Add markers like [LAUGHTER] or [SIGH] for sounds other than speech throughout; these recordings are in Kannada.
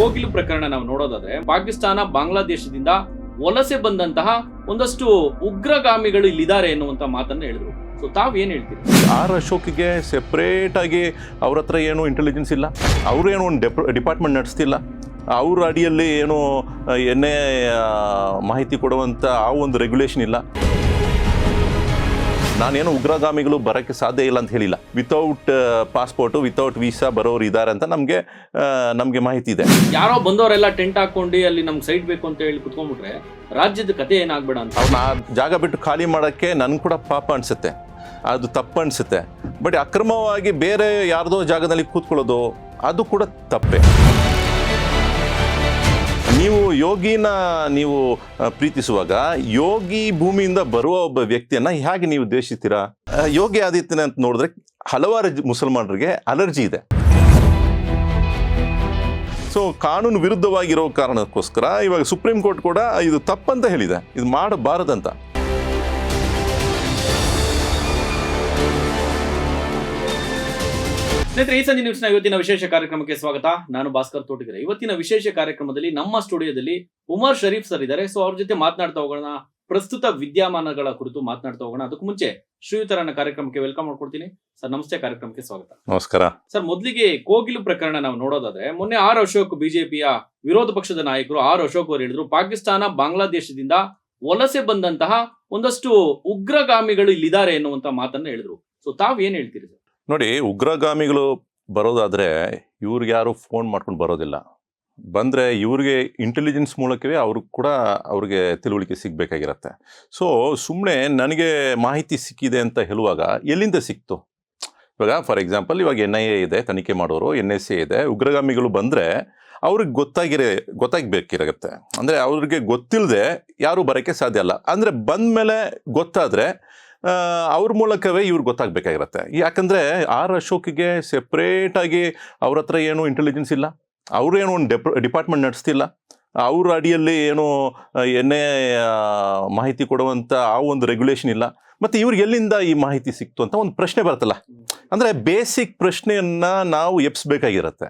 ಕೋಗಿಲು ಪ್ರಕರಣ ನಾವು ನೋಡೋದಾದ್ರೆ ಪಾಕಿಸ್ತಾನ ಬಾಂಗ್ಲಾದೇಶದಿಂದ ವಲಸೆ ಬಂದಂತಹ ಒಂದಷ್ಟು ಉಗ್ರಗಾಮಿಗಳು ಇಲ್ಲಿದ್ದಾರೆ ಎನ್ನುವಂತ ಮಾತನ್ನ ಹೇಳಿದ್ರು. ಸೊ ತಾವ್ ಏನ್ ಹೇಳ್ತೀರಿ? ಆರ್ ಅಶೋಕ್ಗೆ ಸೆಪರೇಟ್ ಆಗಿ ಅವ್ರ ಹತ್ರ ಏನು ಇಂಟೆಲಿಜೆನ್ಸ್ ಇಲ್ಲ? ಅವ್ರೇನು ಒಂದು ಡೆಪ್ ಡಿಪಾರ್ಟ್ಮೆಂಟ್ ನಡೆಸ್ತಿಲ್ಲ? ಅವ್ರ ಅಡಿಯಲ್ಲಿ ಏನು ಎನ್ನೇ ಮಾಹಿತಿ ಕೊಡುವಂಥ ಆ ಒಂದು ರೆಗ್ಯುಲೇಷನ್ ಇಲ್ಲ? ನಾನೇನು ಉಗ್ರಗಾಮಿಗಳು ಬರೋಕ್ಕೆ ಸಾಧ್ಯ ಇಲ್ಲ ಅಂತ ಹೇಳಿಲ್ಲ. ವಿತೌಟ್ ಪಾಸ್ಪೋರ್ಟು ವಿತೌಟ್ ವೀಸಾ ಬರೋರು ಇದ್ದಾರೆ ಅಂತ ನಮಗೆ ನಮಗೆ ಮಾಹಿತಿ ಇದೆ. ಯಾರೋ ಬಂದವರೆಲ್ಲ ಟೆಂಟ್ ಹಾಕೊಂಡು ಅಲ್ಲಿ ನಮ್ಗೆ ಸೈಟ್ ಬೇಕು ಅಂತ ಹೇಳಿ ಕುತ್ಕೊಂಡ್ಬಿಟ್ರೆ ರಾಜ್ಯದ ಕತೆ ಏನಾಗ್ಬೇಡ ಅಂತ. ಅವ್ರನ್ನ ಆ ಜಾಗ ಬಿಟ್ಟು ಖಾಲಿ ಮಾಡೋಕ್ಕೆ ನನಗೆ ಕೂಡ ಪಾಪ ಅನಿಸುತ್ತೆ. ಅದು ತಪ್ಪು ಅನಿಸುತ್ತೆ. ಬಟ್ ಅಕ್ರಮವಾಗಿ ಬೇರೆ ಯಾರ್ದೋ ಜಾಗದಲ್ಲಿ ಕೂತ್ಕೊಳ್ಳೋದು ಅದು ಕೂಡ ತಪ್ಪೇ. ನೀವು ಯೋಗಿನ ನೀವು ಪ್ರೀತಿಸುವಾಗ ಯೋಗಿ ಭೂಮಿಯಿಂದ ಬರುವ ಒಬ್ಬ ವ್ಯಕ್ತಿಯನ್ನ ಹೇಗೆ ನೀವು ದ್ವೇಷಿಸ್ತೀರಾ? ಯೋಗಿ ಯೋಗಿ ಅಂತ ನೋಡಿದ್ರೆ ಹಲವಾರು ಮುಸಲ್ಮಾನರಿಗೆ ಅಲರ್ಜಿ ಇದೆ. ಸೊ ಕಾನೂನು ವಿರುದ್ಧವಾಗಿರೋ ಕಾರಣಕ್ಕೋಸ್ಕರ ಇವಾಗ ಸುಪ್ರೀಂ ಕೋರ್ಟ್ ಕೂಡ ಇದು ತಪ್ಪಂತ ಹೇಳಿದೆ. ಇದು ಮಾಡಬಾರದಂತ. ಸ್ನೇಹಿತರೆ ಈ ಸಂಜೆ ನ್ಯೂಸ್ನ ಇವತ್ತಿನ ವಿಶೇಷ ಕಾರ್ಯಕ್ರಮಕ್ಕೆ ಸ್ವಾಗತ. ನಾನು ಭಾಸ್ಕರ್ ತೋಟಗೆರೆ. ಇವತ್ತಿನ ವಿಶೇಷ ಕಾರ್ಯಕ್ರಮದಲ್ಲಿ ನಮ್ಮ ಸ್ಟುಡಿಯೋದಲ್ಲಿ ಉಮರ್ ಶರೀಫ್ ಸರ್ ಇದ್ದಾರೆ. ಸೊ ಅವ್ರ ಜೊತೆ ಮಾತನಾಡ್ತಾ ಹೋಗೋಣ. ಪ್ರಸ್ತುತ ವಿದ್ಯಮಾನಗಳ ಕುರಿತು ಮಾತನಾಡ್ತಾ ಹೋಗೋಣ. ಅದಕ್ಕೂ ಮುಂಚೆ ಶ್ರೀಯುತರನ್ನ ಕಾರ್ಯಕ್ರಮಕ್ಕೆ ವೆಲ್ಕಮ್ ಮಾಡ್ಕೊಡ್ತೀನಿ. ಸರ್ ನಮಸ್ತೆ. ಕಾರ್ಯಕ್ರಮಕ್ಕೆ ಸ್ವಾಗತ. ನಮಸ್ಕಾರ. ಸರ್ ಮೊದಲಿಗೆ ಕೋಗಿಲು ಪ್ರಕರಣ ನಾವು ನೋಡೋದಾದ್ರೆ ಮೊನ್ನೆ ಆರ್ ಅಶೋಕ್ ಬಿಜೆಪಿಯ ವಿರೋಧ ಪಕ್ಷದ ನಾಯಕರು ಆರ್ ಅಶೋಕ್ ಅವರು ಹೇಳಿದ್ರು ಪಾಕಿಸ್ತಾನ ಬಾಂಗ್ಲಾದೇಶದಿಂದ ವಲಸೆ ಬಂದಂತಹ ಒಂದಷ್ಟು ಉಗ್ರಗಾಮಿಗಳು ಇಲ್ಲಿದ್ದಾರೆ ಎನ್ನುವಂತ ಮಾತನ್ನ ಹೇಳಿದ್ರು. ಸೊ ತಾವ್ ಏನ್ ಹೇಳ್ತೀರಿ ಸರ್? ನೋಡಿ, ಉಗ್ರಗಾಮಿಗಳು ಬರೋದಾದರೆ ಇವ್ರಿಗೆ ಯಾರು ಫೋನ್ ಮಾಡ್ಕೊಂಡು ಬರೋದಿಲ್ಲ. ಬಂದರೆ ಇವ್ರಿಗೆ ಇಂಟೆಲಿಜೆನ್ಸ್ ಮೂಲಕವೇ ಅವ್ರಿಗೆ ಕೂಡ ಅವ್ರಿಗೆ ತಿಳುವಳಿಕೆ ಸಿಗಬೇಕಾಗಿರತ್ತೆ. ಸೊ ಸುಮ್ಮನೆ ನನಗೆ ಮಾಹಿತಿ ಸಿಕ್ಕಿದೆ ಅಂತ ಹೇಳುವಾಗ ಎಲ್ಲಿಂದ ಸಿಕ್ತು? ಇವಾಗ ಫಾರ್ ಎಕ್ಸಾಂಪಲ್ ಇವಾಗ ಎನ್ ಐ ಎ ಇದೆ, ತನಿಖೆ ಮಾಡೋರು ಎನ್ ಎಸ್ ಎ ಇದೆ, ಉಗ್ರಗಾಮಿಗಳು ಬಂದರೆ ಅವ್ರಿಗೆ ಗೊತ್ತಾಗಿರ ಗೊತ್ತಾಗಬೇಕಿರತ್ತೆ ಅಂದರೆ ಅವ್ರಿಗೆ ಗೊತ್ತಿಲ್ಲದೆ ಯಾರೂ ಬರೋಕ್ಕೆ ಸಾಧ್ಯ ಅಲ್ಲ. ಅಂದರೆ ಬಂದಮೇಲೆ ಗೊತ್ತಾದರೆ ಅವ್ರ ಮೂಲಕವೇ ಇವ್ರು ಗೊತ್ತಾಗಬೇಕಾಗಿರತ್ತೆ. ಯಾಕಂದರೆ ಆರ್ ಅಶೋಕ್ಗೆ ಸೆಪ್ರೇಟಾಗಿ ಅವ್ರ ಹತ್ರ ಏನು ಇಂಟೆಲಿಜೆನ್ಸ್ ಇಲ್ಲ ಅವ್ರೇನು ಒಂದು ಡೆಪ್ ಡಿಪಾರ್ಟ್ಮೆಂಟ್ ನಡೆಸ್ತಿಲ್ಲ, ಅವ್ರ ಅಡಿಯಲ್ಲಿ ಏನು ಎಣ್ಣೆ ಮಾಹಿತಿ ಕೊಡುವಂಥ ಆ ಒಂದು ರೆಗ್ಯುಲೇಷನ್ ಇಲ್ಲ, ಮತ್ತು ಇವ್ರಿಗೆ ಎಲ್ಲಿಂದ ಈ ಮಾಹಿತಿ ಸಿಕ್ತು ಅಂತ ಒಂದು ಪ್ರಶ್ನೆ ಬರುತ್ತಲ್ಲ. ಅಂದರೆ ಬೇಸಿಕ್ ಪ್ರಶ್ನೆಯನ್ನು ನಾವು ಎಪ್ಸ್ಬೇಕಾಗಿರುತ್ತೆ.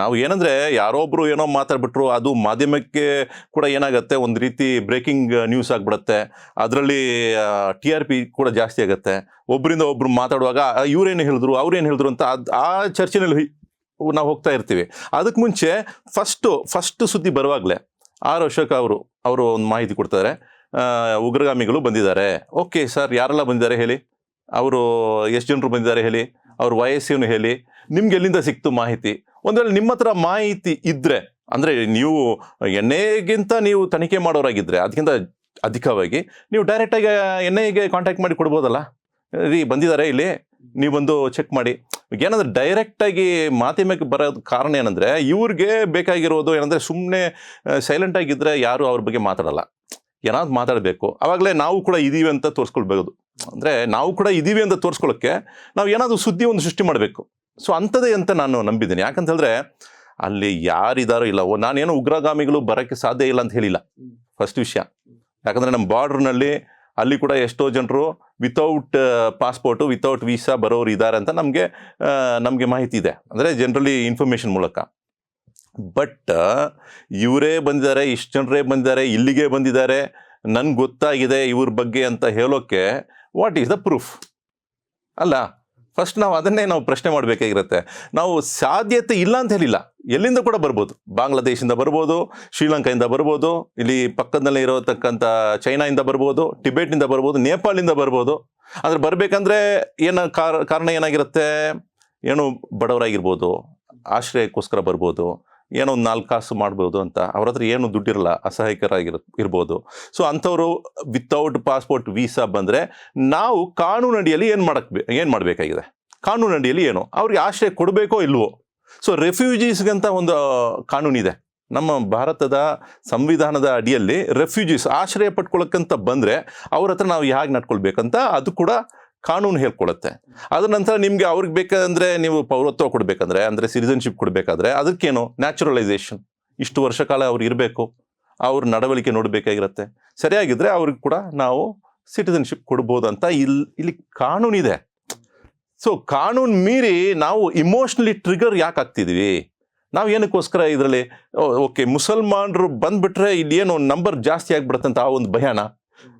ನಾವು ಏನಂದರೆ ಯಾರೊಬ್ಬರು ಏನೋ ಮಾತಾಡ್ಬಿಟ್ರು, ಅದು ಮಾಧ್ಯಮಕ್ಕೆ ಕೂಡ ಏನಾಗುತ್ತೆ, ಒಂದು ರೀತಿ ಬ್ರೇಕಿಂಗ್ ನ್ಯೂಸ್ ಆಗಿಬಿಡುತ್ತೆ. ಅದರಲ್ಲಿ ಟಿ ಆರ್ ಪಿ ಕೂಡ ಜಾಸ್ತಿ ಆಗುತ್ತೆ. ಒಬ್ಬರಿಂದ ಒಬ್ಬರು ಮಾತಾಡುವಾಗ ಇವರೇನು ಹೇಳಿದ್ರು, ಅವ್ರೇನು ಹೇಳಿದ್ರು ಅಂತ ಅದು, ಆ ಚರ್ಚೆನಲ್ಲಿ ನಾವು ಹೋಗ್ತಾ ಇರ್ತೀವಿ. ಅದಕ್ಕೆ ಮುಂಚೆ ಫಸ್ಟು, ಫಸ್ಟ್ ಸುದ್ದಿ ಬರುವಾಗಲೇ ಆರ್ ಅಶೋಕ್ ಅವರು ಅವರು ಒಂದು ಮಾಹಿತಿ ಕೊಡ್ತಾರೆ. ಉಗ್ರಗಾಮಿಗಳು ಬಂದಿದ್ದಾರೆ. ಓಕೆ ಸರ್, ಯಾರೆಲ್ಲ ಬಂದಿದ್ದಾರೆ ಹೇಳಿ. ಅವರು ಎಷ್ಟು ಜನರು ಬಂದಿದ್ದಾರೆ ಹೇಳಿ, ಅವ್ರ ವಯಸ್ಸೇನು ಹೇಳಿ, ನಿಮ್ಗೆ ಎಲ್ಲಿಂದ ಸಿಕ್ತು ಮಾಹಿತಿ? ಒಂದು ವೇಳೆ ನಿಮ್ಮ ಹತ್ರ ಮಾಹಿತಿ ಇದ್ದರೆ ಅಂದರೆ ನೀವು ಎಣ್ಣೆಗಿಂತ ನೀವು ತನಿಖೆ ಮಾಡೋರಾಗಿದ್ದರೆ ಅದಕ್ಕಿಂತ ಅಧಿಕವಾಗಿ ನೀವು ಡೈರೆಕ್ಟಾಗಿ ಎನ್ ಐಗೆ ಕಾಂಟ್ಯಾಕ್ಟ್ ಮಾಡಿ ಕೊಡ್ಬೋದಲ್ಲ? ರೀ, ಬಂದಿದ್ದಾರೆ ಇಲ್ಲಿ, ನೀವು ಬಂದು ಚೆಕ್ ಮಾಡಿ. ಏನಂದ್ರೆ ಡೈರೆಕ್ಟಾಗಿ ಮಾಧ್ಯಮಕ್ಕೆ ಬರೋದು ಕಾರಣ ಏನಂದರೆ, ಇವ್ರಿಗೆ ಬೇಕಾಗಿರೋದು ಏನಂದರೆ ಸುಮ್ಮನೆ ಸೈಲೆಂಟ್ ಯಾರೂ ಯಾರು ಅವ್ರ ಬಗ್ಗೆ ಮಾತಾಡಲ್ಲ. ಏನಾದ್ರು ಮಾತಾಡಬೇಕು ಆವಾಗಲೇ ನಾವು ಕೂಡ ಇದ್ದೀವಿ ಅಂತ ತೋರಿಸ್ಕೊಳ್ಬೋದು ಅಂದರೆ ನಾವು ಕೂಡ ಇದೀವಿ ಅಂತ ತೋರಿಸ್ಕೊಳ್ಳೋಕ್ಕೆ ನಾವು ಏನಾದರೂ ಸುದ್ದಿ ಒಂದು ಸೃಷ್ಟಿ ಮಾಡಬೇಕು. ಸೊ ಅಂಥದ್ದೇ ಅಂತ ನಾನು ನಂಬಿದ್ದೀನಿ. ಯಾಕಂತ ಹೇಳಿದ್ರೆ ಅಲ್ಲಿ ಯಾರಿದಾರೋ ಇಲ್ಲ. ಓ, ನಾನೇನು ಉಗ್ರಗಾಮಿಗಳು ಬರೋಕ್ಕೆ ಸಾಧ್ಯ ಇಲ್ಲ ಅಂತ ಹೇಳಿಲ್ಲ. ಫಸ್ಟ್ ವಿಷಯ. ಯಾಕಂದರೆ ನಮ್ಮ ಬಾರ್ಡ್ರ್ನಲ್ಲಿ ಅಲ್ಲಿ ಕೂಡ ಎಷ್ಟೋ ಜನರು ವಿತೌಟ್ ಪಾಸ್ಪೋರ್ಟು ವಿತೌಟ್ ವೀಸಾ ಬರೋರು ಇದ್ದಾರೆ ಅಂತ ನಮಗೆ ನಮಗೆ ಮಾಹಿತಿ ಇದೆ. ಅಂದರೆ ಜನರಲಿ ಇನ್ಫಾರ್ಮೇಷನ್ ಮೂಲಕ. ಬಟ್ ಇವರೇ ಬಂದಿದ್ದಾರೆ ಇಷ್ಟು ಜನರೇ ಬಂದಿದ್ದಾರೆ ಇಲ್ಲಿಗೆ ಬಂದಿದ್ದಾರೆ. ನನ್ಗೆ ಗೊತ್ತಾಗಿದೆ ಇವ್ರ ಬಗ್ಗೆ ಅಂತ ಹೇಳೋಕ್ಕೆ ವಾಟ್ ಈಸ್ ದ ಪ್ರೂಫ್ ಅಲ್ಲ ಫಸ್ಟ್ ನಾವು ಅದನ್ನೇ ನಾವು ಪ್ರಶ್ನೆ ಮಾಡಬೇಕಾಗಿರುತ್ತೆ ನಾವು ಸಾಧ್ಯತೆ ಇಲ್ಲ ಅಂತ ಹೇಳಿಲ್ಲ. ಎಲ್ಲಿಂದ ಕೂಡ ಬರ್ಬೋದು. ಬಾಂಗ್ಲಾದೇಶಿಂದ ಬರ್ಬೋದು, ಶ್ರೀಲಂಕಾಯಿಂದ ಬರ್ಬೋದು, ಇಲ್ಲಿ ಪಕ್ಕದಲ್ಲೇ ಇರತಕ್ಕಂಥ ಚೈನಾಯಿಂದ ಬರ್ಬೋದು, ಟಿಬೆಟ್ನಿಂದ ಬರ್ಬೋದು, ನೇಪಾಳಿಂದ ಬರ್ಬೋದು. ಆದರೆ ಬರಬೇಕಂದ್ರೆ ಏನು ಕಾರ್, ಕಾರಣ ಏನಾಗಿರುತ್ತೆ? ಏನು ಬಡವರಾಗಿರ್ಬೋದು, ಆಶ್ರಯಕ್ಕೋಸ್ಕರ ಬರ್ಬೋದು. ಏನೋ ಒಂದು ನಾಲ್ಕು ಕಾಸು ಮಾಡ್ಬೋದು ಅಂತ. ಅವ್ರ ಹತ್ರ ಏನು ದುಡ್ಡಿರಲ್ಲ, ಅಸಹಾಯಕರಾಗಿರ, ಇರ್ಬೋದು. ಸೊ ಅಂಥವರು ವಿತೌಟ್ ಪಾಸ್ಪೋರ್ಟ್ ವೀಸಾ ಬಂದರೆ ನಾವು ಕಾನೂನಡಿಯಲ್ಲಿ ಏನು ಮಾಡಕ್ಕೆ ಏನು ಮಾಡಬೇಕಾಗಿದೆ? ಕಾನೂನಡಿಯಲ್ಲಿ ಏನು? ಅವ್ರಿಗೆ ಆಶ್ರಯ ಕೊಡಬೇಕೋ ಇಲ್ವೋ? ಸೊ ರೆಫ್ಯೂಜೀಸ್ಗಂತ ಒಂದು ಕಾನೂನಿದೆ ನಮ್ಮ ಭಾರತದ ಸಂವಿಧಾನದ ಅಡಿಯಲ್ಲಿ ರೆಫ್ಯೂಜೀಸ್ ಆಶ್ರಯ ಪಡ್ಕೊಳ್ಳೋಕ್ಕಂತ ಬಂದರೆ ಅವ್ರ ಹತ್ರ ನಾವು ಹೇಗೆ ನಡ್ಕೊಳ್ಬೇಕಂತ ಅದು ಕೂಡ ಕಾನೂನು ಹೇಳ್ಕೊಡುತ್ತೆ. ಅದ್ರ ನಂತರ ನಿಮಗೆ ಅವ್ರಿಗೆ ಬೇಕಂದ್ರೆ ನೀವು ಪೌರತ್ವ ಕೊಡಬೇಕಂದ್ರೆ, ಅಂದರೆ ಸಿಟಿಸನ್ಶಿಪ್ ಕೊಡಬೇಕಾದ್ರೆ ಅದಕ್ಕೇನು ನ್ಯಾಚುರಲೈಸೇಷನ್ ಇಷ್ಟು ವರ್ಷ ಕಾಲ ಅವ್ರು ಇರಬೇಕು, ಅವ್ರ ನಡವಳಿಕೆ ನೋಡಬೇಕಾಗಿರುತ್ತೆ. ಸರಿಯಾಗಿದ್ದರೆ ಅವ್ರಿಗೆ ಕೂಡ ನಾವು ಸಿಟಿಸನ್ಶಿಪ್ ಕೊಡ್ಬೋದು ಅಂತ ಇಲ್ಲಿ ಇಲ್ಲಿ ಕಾನೂನಿದೆ. ಸೊ ಕಾನೂನು ಮೀರಿ ನಾವು ಇಮೋಷ್ನಲಿ ಟ್ರಿಗರ್ ಯಾಕೆ ಆಗ್ತಿದ್ದೀವಿ ನಾವು ಏನಕ್ಕೋಸ್ಕರ ಇದರಲ್ಲಿ ಓಕೆ, ಮುಸಲ್ಮಾನರು ಬಂದುಬಿಟ್ರೆ ಇಲ್ಲಿ ಏನು ನಂಬರ್ ಜಾಸ್ತಿ ಆಗ್ಬಿಡುತ್ತಂತ ಆ ಒಂದು ಭಯನ.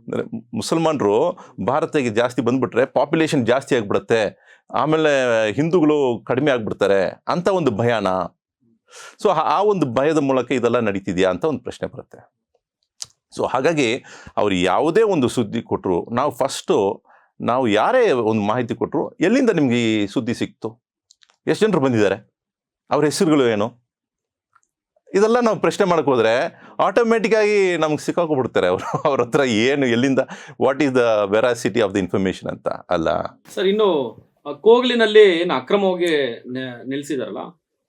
ಅಂದರೆ ಮುಸಲ್ಮಾನರು ಭಾರತಕ್ಕೆ ಜಾಸ್ತಿ ಬಂದುಬಿಟ್ರೆ ಪಾಪ್ಯುಲೇಷನ್ ಜಾಸ್ತಿ ಆಗಿಬಿಡುತ್ತೆ. ಆಮೇಲೆ ಹಿಂದೂಗಳು ಕಡಿಮೆ ಆಗಿಬಿಡ್ತಾರೆ ಅಂತ ಒಂದು ಭಯಾನ. ಸೊ ಆ ಒಂದು ಭಯದ ಮೂಲಕ ಇದೆಲ್ಲ ನಡೀತಿದೆಯಾ ಅಂತ ಒಂದು ಪ್ರಶ್ನೆ ಬರುತ್ತೆ. ಸೊ ಹಾಗಾಗಿ ಅವ್ರು ಯಾವುದೇ ಒಂದು ಸುದ್ದಿ ಕೊಟ್ಟರು ನಾವು ಫಸ್ಟು ನಾವು ಯಾರೇ ಒಂದು ಮಾಹಿತಿ ಕೊಟ್ಟರು ಎಲ್ಲಿಂದ ನಿಮಗೆ ಈ ಸುದ್ದಿ ಸಿಕ್ತು? ಎಷ್ಟು ಜನರು ಬಂದಿದ್ದಾರೆ? ಅವ್ರ ಹೆಸರುಗಳು ಏನು? ಇದೆಲ್ಲ ನಾವು ಪ್ರಶ್ನೆ ಮಾಡಕ್ಕೆ ಹೋದರೆ ಆಟೋಮೆಟಿಕ್ ಆಗಿ ನಮ್ಗೆ ಸಿಕ್ಕಾಕೊಬಿಡ್ತಾರೆ ಅವರು. [LAUGHS] ಅವ್ರ ಹತ್ರ ಏನು, ಎಲ್ಲಿಂದ what is the veracity of the information ಅಂತ, ಅಲ್ಲ? ಸರ್, ಇನ್ನು ಕೋಗ್ಲಿನಲ್ಲಿ ಏನು ಅಕ್ರಮವಾಗಿ ನೆ- ನಿಲ್ಸಿದಾರಲ್ಲ,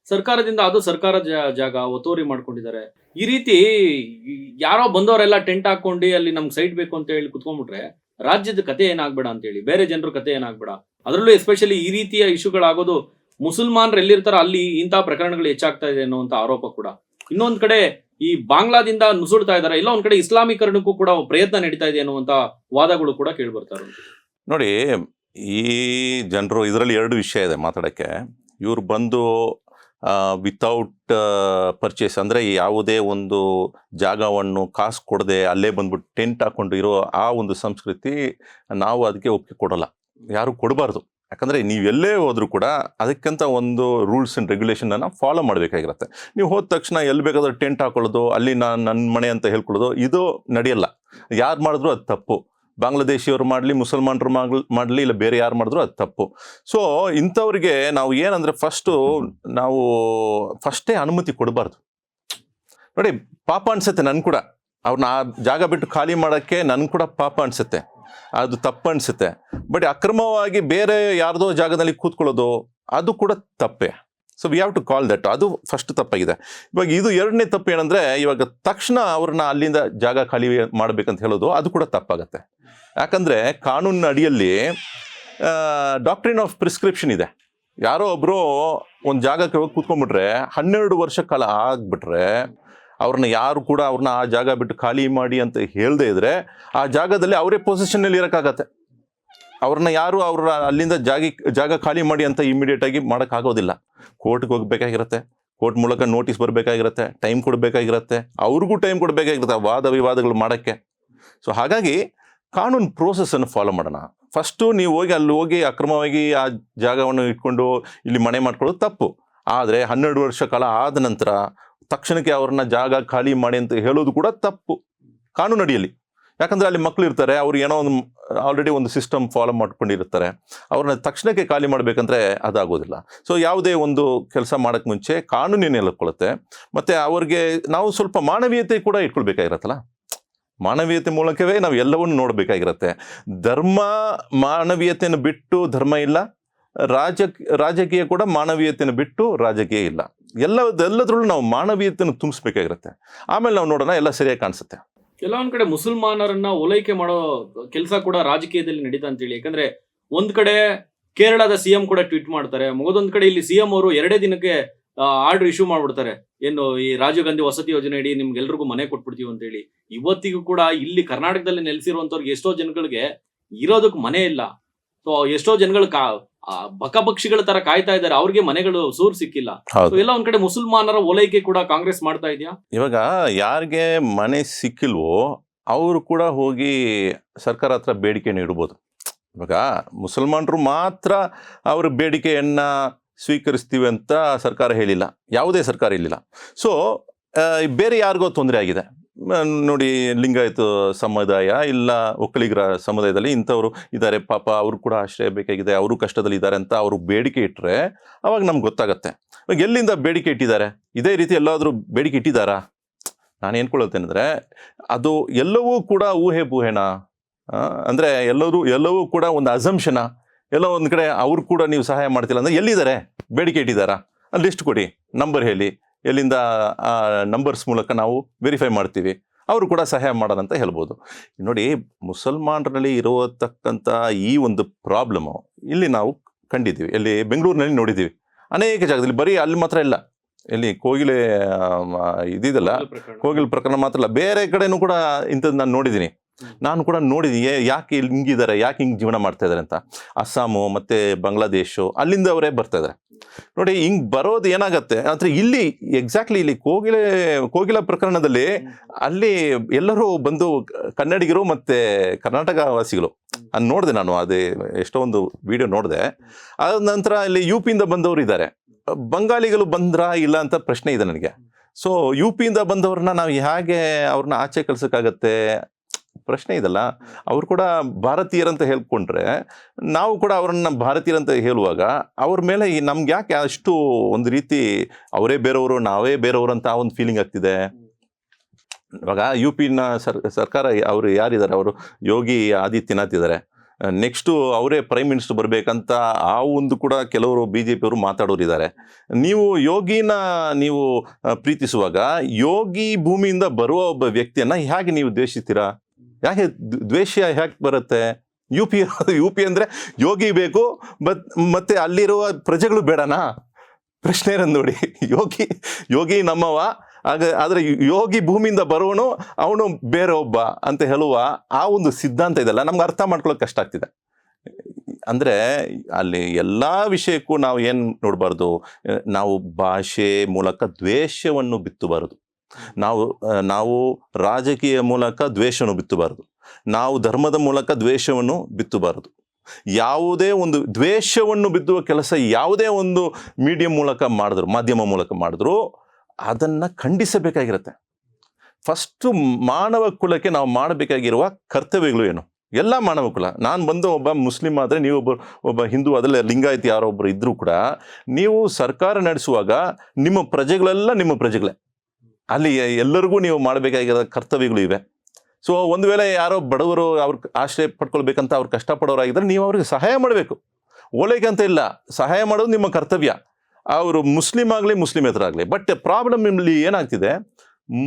ಸರ್ಕಾರದಿಂದ ಅದು ಸರ್ಕಾರ ಜಾಗ ಒತ್ತುವರಿ ಮಾಡ್ಕೊಂಡಿದ್ದಾರೆ. ಈ ರೀತಿ ಯಾರೋ ಬಂದವರೆಲ್ಲ ಟೆಂಟ್ ಹಾಕೊಂಡು ಅಲ್ಲಿ ನಮ್ಗೆ ಸೈಟ್ ಬೇಕು ಅಂತ ಹೇಳಿ ಕುತ್ಕೊಂಡ್ಬಿಟ್ರೆ ರಾಜ್ಯದ ಕತೆ ಏನಾಗ್ಬೇಡ ಅಂತ ಹೇಳಿ, ಬೇರೆ ಜನರ ಕತೆ ಏನಾಗ್ಬೇಡ. ಅದರಲ್ಲೂ ಎಸ್ಪೆಷಲಿ ಈ ರೀತಿಯ ಇಶ್ಯೂಗಳಾಗೋದು ಮುಸಲ್ಮಾನರು ಎಲ್ಲಿರ್ತಾರೋ ಅಲ್ಲಿ ಇಂತಹ ಪ್ರಕರಣಗಳು ಹೆಚ್ಚಾಗ್ತಾ ಇದೆ ಅನ್ನುವಂತ ಆರೋಪ ಕೂಡ. ಇನ್ನೊಂದ್ ಕಡೆ ಈ ಬಾಂಗ್ಲಾದಿಂದ ನುಸುಳ್ತಾ ಇದಾರೆ ಇಲ್ಲ, ಒಂದ್ ಕಡೆ ಇಸ್ಲಾಮೀಕರಣಕ್ಕೂ ಕೂಡ ಪ್ರಯತ್ನ ನಡೀತಾ ಇದೆ ಅನ್ನುವಂತ ವಾದಗಳು ಕೂಡ ಕೇಳಿಬರ್ತಾರೆ ನೋಡಿ, ಈ ಜನರು ಇದರಲ್ಲಿ ಎರಡು ವಿಷಯ ಇದೆ ಮಾತಾಡೋಕ್ಕೆ. ಇವ್ರು ಬಂದು ವಿತೌಟ್ ಪರ್ಚೇಸ್ ಅಂದರೆ ಯಾವುದೇ ಒಂದು ಜಾಗವನ್ನು ಕಾಸು ಕೊಡದೆ ಅಲ್ಲೇ ಬಂದ್ಬಿಟ್ಟು ಟೆಂಟ್ ಹಾಕ್ಕೊಂಡು ಇರೋ ಆ ಒಂದು ಸಂಸ್ಕೃತಿ ನಾವು ಅದಕ್ಕೆ ಒಪ್ಪಿಗೆ ಕೊಡೋಲ್ಲ. ಯಾರು ಕೊಡಬಾರ್ದು. ಯಾಕಂದರೆ ನೀವು ಎಲ್ಲೇ ಹೋದರೂ ಕೂಡ ಅದಕ್ಕಂತ ಒಂದು ರೂಲ್ಸ್ ಆ್ಯಂಡ್ ರೆಗ್ಯುಲೇಷನನ್ನು ಫಾಲೋ ಮಾಡಬೇಕಾಗಿರುತ್ತೆ. ನೀವು ಹೋದ ತಕ್ಷಣ ಎಲ್ಲಿ ಬೇಕಾದ್ರೂ ಟೆಂಟ್ ಹಾಕೊಳ್ಳೋದು, ಅಲ್ಲಿ ನಾನು ನನ್ನ ಮನೆ ಅಂತ ಹೇಳ್ಕೊಳ್ಳೋದು, ಇದು ನಡೆಯಲ್ಲ. ಯಾರು ಮಾಡಿದ್ರು ಅದು ತಪ್ಪು. ಬಾಂಗ್ಲಾದೇಶಿಯವರು ಮಾಡಲಿ, ಮುಸಲ್ಮಾನರು ಮಾಡಲಿ ಇಲ್ಲ ಬೇರೆ ಯಾರು ಮಾಡಿದ್ರು ಅದು ತಪ್ಪು. ಸೊ ಇಂಥವ್ರಿಗೆ ನಾವು ಏನಂದರೆ ಫಸ್ಟು ನಾವು ಫಸ್ಟೇ ಅನುಮತಿ ಕೊಡಬಾರ್ದು. ನೋಡಿ, ಪಾಪ ಅನಿಸುತ್ತೆ ನನ್ನ ಕೂಡ. ಅವ್ರನ್ನ ಆ ಜಾಗ ಬಿಟ್ಟು ಖಾಲಿ ಮಾಡೋಕ್ಕೆ ನನ್ನ ಕೂಡ ಪಾಪ ಅನ್ಸುತ್ತೆ. ಅದು ತಪ್ಪು ಅನಿಸುತ್ತೆ ಬಟ್ ಅಕ್ರಮವಾಗಿ ಬೇರೆ ಯಾರ್ದೋ ಜಾಗದಲ್ಲಿ ಕೂತ್ಕೊಳ್ಳೋದು, ಅದು ಕೂಡ ತಪ್ಪೇ. So we have to call that ಅದು ಫಸ್ಟ್ ತಪ್ಪಾಗಿದೆ. ಇವಾಗ ಇದು ಎರಡನೇ ತಪ್ಪು ಏನಂದ್ರೆ, ಇವಾಗ ತಕ್ಷಣ ಅವ್ರನ್ನ ಅಲ್ಲಿಂದ ಜಾಗ ಖಾಲಿ ಮಾಡಬೇಕಂತ ಹೇಳೋದು, ಅದು ಕೂಡ ತಪ್ಪಾಗತ್ತೆ. ಯಾಕಂದ್ರೆ ಕಾನೂನಿನ ಅಡಿಯಲ್ಲಿ ಡಾಕ್ಟ್ರಿನ್ ಆಫ್ ಪ್ರಿಸ್ಕ್ರಿಪ್ಷನ್ ಇದೆ. ಯಾರೋ ಒಬ್ಬರು ಒಂದು ಜಾಗಕ್ಕೆ ಹೋಗಿ ಕೂತ್ಕೊಂಡ್ಬಿಟ್ರೆ, ಹನ್ನೆರಡು ವರ್ಷ ಕಾಲ ಆಗ್ಬಿಟ್ರೆ ಅವ್ರನ್ನ ಯಾರು ಕೂಡ ಅವ್ರನ್ನ ಆ ಜಾಗ ಬಿಟ್ಟು ಖಾಲಿ ಮಾಡಿ ಅಂತ ಹೇಳದೇ ಇದ್ರೆ ಆ ಜಾಗದಲ್ಲಿ ಅವರೇ ಪೊಸಿಷನ್ನಲ್ಲಿ ಇರೋಕ್ಕಾಗತ್ತೆ. ಅವ್ರನ್ನ ಯಾರು ಅವ್ರ ಅಲ್ಲಿಂದ ಜಾಗಿ, ಜಾಗ ಖಾಲಿ ಮಾಡಿ ಅಂತ ಇಮಿಡಿಯೇಟ್ ಆಗಿ ಮಾಡೋಕ್ಕಾಗೋದಿಲ್ಲ. ಕೋರ್ಟ್ಗೆ ಹೋಗ್ಬೇಕಾಗಿರುತ್ತೆ. ಕೋರ್ಟ್ ಮೂಲಕ ನೋಟಿಸ್ ಬರಬೇಕಾಗಿರುತ್ತೆ. ಟೈಮ್ ಕೊಡಬೇಕಾಗಿರುತ್ತೆ. ಅವ್ರಿಗೂ ಟೈಮ್ ಕೊಡಬೇಕಾಗಿರುತ್ತೆ ವಾದ ವಿವಾದಗಳು ಮಾಡೋಕ್ಕೆ. ಸೊ ಹಾಗಾಗಿ ಕಾನೂನು ಪ್ರೋಸೆಸ್ಸನ್ನು ಫಾಲೋ ಮಾಡೋಣ. ಫಸ್ಟು ನೀವು ಹೋಗಿ ಅಲ್ಲಿ ಹೋಗಿ ಅಕ್ರಮವಾಗಿ ಆ ಜಾಗವನ್ನು ಇಟ್ಕೊಂಡು ಇಲ್ಲಿ ಮನೆ ಮಾಡ್ಕೊಳ್ಳೋದು ತಪ್ಪು. ಆದರೆ ಹನ್ನೆರಡು ವರ್ಷ ಕಾಲ ಆದ ನಂತರ ತಕ್ಷಣಕ್ಕೆ ಅವ್ರನ್ನ ಜಾಗ ಖಾಲಿ ಮಾಡಿ ಅಂತ ಹೇಳೋದು ಕೂಡ ತಪ್ಪು ಕಾನೂನಡಿಯಲ್ಲಿ. ಯಾಕಂದ್ರೆ ಅಲ್ಲಿ ಮಕ್ಕಳು ಇರ್ತಾರೆ, ಅವ್ರು ಏನೋ ಒಂದು ಆಲ್ರೆಡಿ ಒಂದು ಸಿಸ್ಟಮ್ ಫಾಲೋ ಮಾಡ್ಕೊಂಡಿರ್ತಾರೆ. ಅವ್ರನ್ನ ತಕ್ಷಣಕ್ಕೆ ಖಾಲಿ ಮಾಡಬೇಕಂದ್ರೆ ಅದಾಗೋದಿಲ್ಲ. ಸೊ ಯಾವುದೇ ಒಂದು ಕೆಲಸ ಮಾಡೋಕ್ಕೆ ಮುಂಚೆ ಕಾನೂನಿನ ಹೇಳ್ಕೊಳ್ಳುತ್ತೆ ಮತ್ತು ಅವ್ರಿಗೆ ನಾವು ಸ್ವಲ್ಪ ಮಾನವೀಯತೆ ಕೂಡ ಇಟ್ಕೊಳ್ಬೇಕಾಗಿರತ್ತಲ್ಲ? ಮಾನವೀಯತೆ ಮೂಲಕವೇ ನಾವು ಎಲ್ಲವನ್ನು ನೋಡಬೇಕಾಗಿರುತ್ತೆ. ಧರ್ಮ, ಮಾನವೀಯತೆಯನ್ನು ಬಿಟ್ಟು ಧರ್ಮ ಇಲ್ಲ. ರಾಜ, ರಾಜಕೀಯ ಕೂಡ ಮಾನವೀಯತೆಯನ್ನು ಬಿಟ್ಟು ರಾಜಕೀಯ ಇಲ್ಲ. ಎಲ್ಲ ಎಲ್ಲದರಲ್ಲೂ ನಾವು ಮಾನವೀಯತೆಯನ್ನು ತುಂಬಿಸ್ಬೇಕಾಗಿರುತ್ತೆ. ಆಮೇಲೆ ನಾವು ನೋಡೋಣ ಎಲ್ಲ ಸರಿಯಾಗಿ ಕಾಣಿಸುತ್ತೆ. ಕೆಲವೊಂದು ಕಡೆ ಮುಸಲ್ಮಾನರನ್ನ ಓಲೈಕೆ ಮಾಡೋ ಕೆಲಸ ಕೂಡ ರಾಜಕೀಯದಲ್ಲಿ ನಡೀತಾ ಅಂತೇಳಿ. ಯಾಕಂದ್ರೆ ಒಂದ್ ಕಡೆ ಕೇರಳದ ಸಿಎಂ ಕೂಡ ಟ್ವೀಟ್ ಮಾಡ್ತಾರೆ. ಮುಗದೊಂದ್ ಕಡೆ ಇಲ್ಲಿ ಸಿಎಂ ಅವರು ಎರಡೇ ದಿನಕ್ಕೆ ಆರ್ಡರ್ ಇಶ್ಯೂ ಮಾಡ್ಬಿಡ್ತಾರೆ. ಏನು ಈ ರಾಜೀವ್ ಗಾಂಧಿ ವಸತಿ ಯೋಜನೆ ಅಡಿ ನಿಮ್ಗೆಲ್ರಿಗೂ ಮನೆ ಕೊಟ್ಬಿಡ್ತೀವಿ ಅಂತ ಹೇಳಿ ಇವತ್ತಿಗೂ ಕೂಡ ಇಲ್ಲಿ ಕರ್ನಾಟಕದಲ್ಲಿ ನೆಲೆಸಿರುವಂತವ್ರಿಗೆ ಎಷ್ಟೋ ಜನಗಳಿಗೆ ಇರೋದಕ್ಕೆ ಮನೆ ಇಲ್ಲ. ಸೊ ಎಷ್ಟೋ ಜನಗಳು ಕಾ ಆ, ಬಕಪಕ್ಷಿಗಳ ತರ ಕಾಯ್ತಾ ಇದ್ದಾರೆ. ಅವ್ರಿಗೆ ಮನೆಗಳು ಸೂರ್ ಸಿಕ್ಕಿಲ್ಲ. ಎಲ್ಲ ಒಂದ್ ಕಡೆ ಮುಸಲ್ಮಾನರ ಓಲೈಕೆ ಕೂಡ ಕಾಂಗ್ರೆಸ್ ಮಾಡ್ತಾ ಇದೆಯಾ? ಇವಾಗ ಯಾರಿಗೆ ಮನೆ ಸಿಕ್ಕಿಲ್ವೋ ಅವರು ಕೂಡ ಹೋಗಿ ಸರ್ಕಾರ ಹತ್ರ ಬೇಡಿಕೆ ಇಡ್ಬೋದು. ಇವಾಗ ಮುಸಲ್ಮಾನರು ಮಾತ್ರ ಅವ್ರ ಬೇಡಿಕೆಯನ್ನ ಸ್ವೀಕರಿಸ್ತೀವಿ ಅಂತ ಸರ್ಕಾರ ಹೇಳಿಲ್ಲ. ಯಾವುದೇ ಸರ್ಕಾರ ಇಲ್ಲಿಲ್ಲ. ಸೊ ಬೇರೆ ಯಾರಿಗೋ ತೊಂದರೆ ಆಗಿದೆ. ನೋಡಿ, ಲಿಂಗಾಯತ ಸಮುದಾಯ ಇಲ್ಲ ಒಕ್ಕಲಿಗರ ಸಮುದಾಯದಲ್ಲಿ ಇಂಥವ್ರು ಇದ್ದಾರೆ. ಪಾಪ ಅವರು ಕೂಡ ಆಶ್ರಯ ಬೇಕಾಗಿದೆ, ಅವರು ಕಷ್ಟದಲ್ಲಿ ಇದ್ದಾರೆ ಅಂತ ಅವರು ಬೇಡಿಕೆ ಇಟ್ಟರೆ ಅವಾಗ ನಮ್ಗೆ ಗೊತ್ತಾಗತ್ತೆ. ಇವಾಗ ಎಲ್ಲಿಂದ ಬೇಡಿಕೆ ಇಟ್ಟಿದ್ದಾರೆ? ಇದೇ ರೀತಿ ಎಲ್ಲಾದರೂ ಬೇಡಿಕೆ ಇಟ್ಟಿದ್ದಾರಾ? ನಾನು ಏನ್ಕೊಳ್ಳುತ್ತೇನೆಂದರೆ ಅದು ಎಲ್ಲವೂ ಕೂಡ ಊಹೆ ಬೂಹೆನ? ಅಂದರೆ ಎಲ್ಲರೂ, ಎಲ್ಲವೂ ಕೂಡ ಒಂದು ಅಸಂಪ್ಷನ ಎಲ್ಲ ಒಂದು ಕಡೆ ಅವ್ರು ಕೂಡ ನೀವು ಸಹಾಯ ಮಾಡ್ತಿಲ್ಲ ಅಂದರೆ ಎಲ್ಲಿದ್ದಾರೆ? ಬೇಡಿಕೆ ಇಟ್ಟಿದ್ದಾರಾ? ಲಿಸ್ಟ್ ಕೊಡಿ ನಂಬರ್ ಹೇಳಿ. ಎಲ್ಲಿಂದ ಆ ನಂಬರ್ಸ್ ಮೂಲಕ ನಾವು ವೆರಿಫೈ ಮಾಡ್ತೀವಿ. ಅವರು ಕೂಡ ಸಹಾಯ ಮಾಡೋಣ ಅಂತ ಹೇಳ್ಬೋದು. ನೋಡಿ ಮುಸಲ್ಮಾನರಲ್ಲಿ ಇರತಕ್ಕಂಥ ಈ ಒಂದು ಪ್ರಾಬ್ಲಮು ಇಲ್ಲಿ ನಾವು ಕಂಡಿದ್ದೀವಿ. ಇಲ್ಲಿ ಬೆಂಗಳೂರಿನಲ್ಲಿ ನೋಡಿದ್ದೀವಿ. ಅನೇಕ ಜಾಗದಲ್ಲಿ ಬರೀ ಅಲ್ಲಿ ಮಾತ್ರ ಇಲ್ಲ. ಇಲ್ಲಿ ಕೋಗಿಲೆ ಇದಿದಲ್ಲ. ಕೋಗಿಲ್ ಪ್ರಕರಣ. ಮಾತ್ರ ಅಲ್ಲ ಬೇರೆ ಕಡೆನೂ ಕೂಡ ಇಂಥದ್ದು ನಾನು ನೋಡಿದ್ದೀನಿ. ನಾನು ಕೂಡ ನೋಡಿದ್ದೀನಿ ಏ- ಯಾಕೆ ಇಲ್ಲಿ ಹಿಂಗಿದ್ದಾರೆ ಯಾಕೆ ಹಿಂಗೆ ಜೀವನ ಮಾಡ್ತಾ ಇದ್ದಾರೆ ಅಂತ. ಅಸ್ಸಾಮು ಮತ್ತು ಬಾಂಗ್ಲಾದೇಶು ಅಲ್ಲಿಂದ ಅವರೇ ಬರ್ತಾ ಇದ್ದಾರೆ ನೋಡಿ ಹಿಂಗೆ ಬರೋದು ಏನಾಗತ್ತೆ ಅಂದರೆ ಇಲ್ಲಿ ಎಕ್ಸಾಕ್ಟ್ಲಿ ಇಲ್ಲಿ ಕೋಗಿಲೆ ಕೋಗಿಲ ಪ್ರಕರಣದಲ್ಲಿ ಅಲ್ಲಿ ಎಲ್ಲರೂ ಬಂದು ಕನ್ನಡಿಗರು ಮತ್ತು ಕರ್ನಾಟಕ ವಾಸಿಗಳು. ಅದು ನೋಡಿದೆ ನಾನು ಅದೇ ಎಷ್ಟೋ ಒಂದು ವಿಡಿಯೋ ನೋಡಿದೆ. ಅದ ನಂತರ ಇಲ್ಲಿ ಯು ಪಿಯಿಂದ ಬಂದವರು ಇದ್ದಾರೆ ಬಂಗಾಳಿಗಳು ಬಂದ್ರಾ ಇಲ್ಲ ಅಂತ ಪ್ರಶ್ನೆ ಇದೆ ನನಗೆ. ಸೊ ಯು ಪಿಯಿಂದ ಬಂದವ್ರನ್ನ ನಾವು ಹೇಗೆ ಅವ್ರನ್ನ ಆಚೆ ಕಳ್ಸೋಕ್ಕಾಗತ್ತೆ? ಪ್ರಶ್ನೆ ಇದಲ್ಲ. ಅವ್ರು ಕೂಡ ಭಾರತೀಯರಂತ ಹೇಳ್ಕೊಂಡ್ರೆ ನಾವು ಕೂಡ ಅವ್ರನ್ನ ಭಾರತೀಯರಂತ ಹೇಳುವಾಗ ಅವ್ರ ಮೇಲೆ ಈ ನಮ್ಗೆ ಯಾಕೆ ಅಷ್ಟು ಒಂದು ರೀತಿ ಅವರೇ ಬೇರೆಯವರು ನಾವೇ ಬೇರೆಯವರು ಅಂತ ಆ ಒಂದು ಫೀಲಿಂಗ್ ಆಗ್ತಿದೆ? ಇವಾಗ ಯು ಪಿನ ಸರ್ ಸರ್ಕಾರ ಅವರು ಯಾರಿದ್ದಾರೆ? ಅವರು ಯೋಗಿ ಆದಿತ್ಯನಾಥ್ ಇದ್ದಾರೆ. ನೆಕ್ಸ್ಟು ಅವರೇ ಪ್ರೈಮ್ ಮಿನಿಸ್ಟರ್ ಬರಬೇಕಂತ ಆ ಒಂದು ಕೂಡ ಕೆಲವರು ಬಿ ಜೆ ಪಿಯವರು ಮಾತಾಡೋರು ಇದ್ದಾರೆ. ನೀವು ಯೋಗಿನ ನೀವು ಪ್ರೀತಿಸುವಾಗ ಯೋಗಿ ಭೂಮಿಯಿಂದ ಬರುವ ಒಬ್ಬ ವ್ಯಕ್ತಿಯನ್ನ ಹೇಗೆ ನೀವು ದ್ವೇಷಿಸ್ತೀರಾ? ಯಾಕೆ ದ್ವೇಷ ಯಾಕೆ ಬರುತ್ತೆ? ಯು ಪಿ ಯು ಪಿ ಅಂದರೆ ಯೋಗಿ ಬೇಕು ಬಟ್ ಮತ್ತೆ ಅಲ್ಲಿರುವ ಪ್ರಜೆಗಳು ಬೇಡನಾ? ಪ್ರಶ್ನೆ ನೋಡಿ. [LAUGHS] ಯೋಗಿ ಯೋಗಿ ನಮ್ಮವ ಆಗ ಆದರೆ ಯೋಗಿ ಭೂಮಿಯಿಂದ ಬರೋನು ಅವನು ಬೇರೆ ಒಬ್ಬ ಅಂತ ಹೇಳುವ ಆ ಒಂದು ಸಿದ್ಧಾಂತ ಇದೆಲ್ಲ ನಮ್ಗೆ ಅರ್ಥ ಮಾಡ್ಕೊಳ್ಳೋಕೆ ಕಷ್ಟ ಆಗ್ತಿದೆ. ಅಂದರೆ ಅಲ್ಲಿ ಎಲ್ಲ ವಿಷಯಕ್ಕೂ ನಾವು ಏನು ನೋಡಬಾರ್ದು? ನಾವು ಭಾಷೆ ಮೂಲಕ ದ್ವೇಷವನ್ನು ಬಿತ್ತಬಾರದು. ನಾವು ನಾವು ರಾಜಕೀಯ ಮೂಲಕ ದ್ವೇಷವನ್ನು ಬಿತ್ತಬಾರದು. ನಾವು ಧರ್ಮದ ಮೂಲಕ ದ್ವೇಷವನ್ನು ಬಿತ್ತಬಾರದು. ಯಾವುದೇ ಒಂದು ದ್ವೇಷವನ್ನು ಬಿತ್ತುವ ಕೆಲಸ ಯಾವುದೇ ಒಂದು ಮೀಡಿಯಂ ಮೂಲಕ ಮಾಡಿದ್ರು, ಮಾಧ್ಯಮ ಮೂಲಕ ಮಾಡಿದ್ರು, ಅದನ್ನು ಖಂಡಿಸಬೇಕಾಗಿರುತ್ತೆ. ಫಸ್ಟು ಮಾನವ ಕುಲಕ್ಕೆ ನಾವು ಮಾಡಬೇಕಾಗಿರುವ ಕರ್ತವ್ಯಗಳು ಏನು? ಎಲ್ಲ ಮಾನವ ಕುಲ. ನಾನು ಬಂದು ಒಬ್ಬ ಮುಸ್ಲಿಂ ಆದರೆ ನೀವು ಒಬ್ಬ ಒಬ್ಬ ಹಿಂದೂ ಅದರಲ್ಲಿ ಲಿಂಗಾಯತಿ ಯಾರೊಬ್ಬರು ಇದ್ದರೂ ಕೂಡ, ನೀವು ಸರ್ಕಾರ ನಡೆಸುವಾಗ ನಿಮ್ಮ ಪ್ರಜೆಗಳೆಲ್ಲ ನಿಮ್ಮ ಪ್ರಜೆಗಳೇ. ಅಲ್ಲಿ ಎಲ್ಲರಿಗೂ ನೀವು ಮಾಡಬೇಕಾಗಿರೋ ಕರ್ತವ್ಯಗಳು ಇವೆ. ಸೊ ಒಂದು ವೇಳೆ ಯಾರೋ ಬಡವರು ಅವ್ರ ಆಶ್ರಯ ಪಡ್ಕೊಳ್ಬೇಕಂತ ಅವ್ರು ಕಷ್ಟಪಡೋರಾಗಿದ್ದರೆ ನೀವು ಅವ್ರಿಗೆ ಸಹಾಯ ಮಾಡಬೇಕು. ಓಲೈಕೆ ಅಂತ ಇಲ್ಲ. ಸಹಾಯ ಮಾಡೋದು ನಿಮ್ಮ ಕರ್ತವ್ಯ. ಅವರು ಮುಸ್ಲಿಂ ಆಗಲಿ ಮುಸ್ಲಿಮೇತರಾಗಲಿ ಬಟ್ ಪ್ರಾಬ್ಲಮ್ ಇಲ್ಲಿ ಏನಾಗ್ತಿದೆ?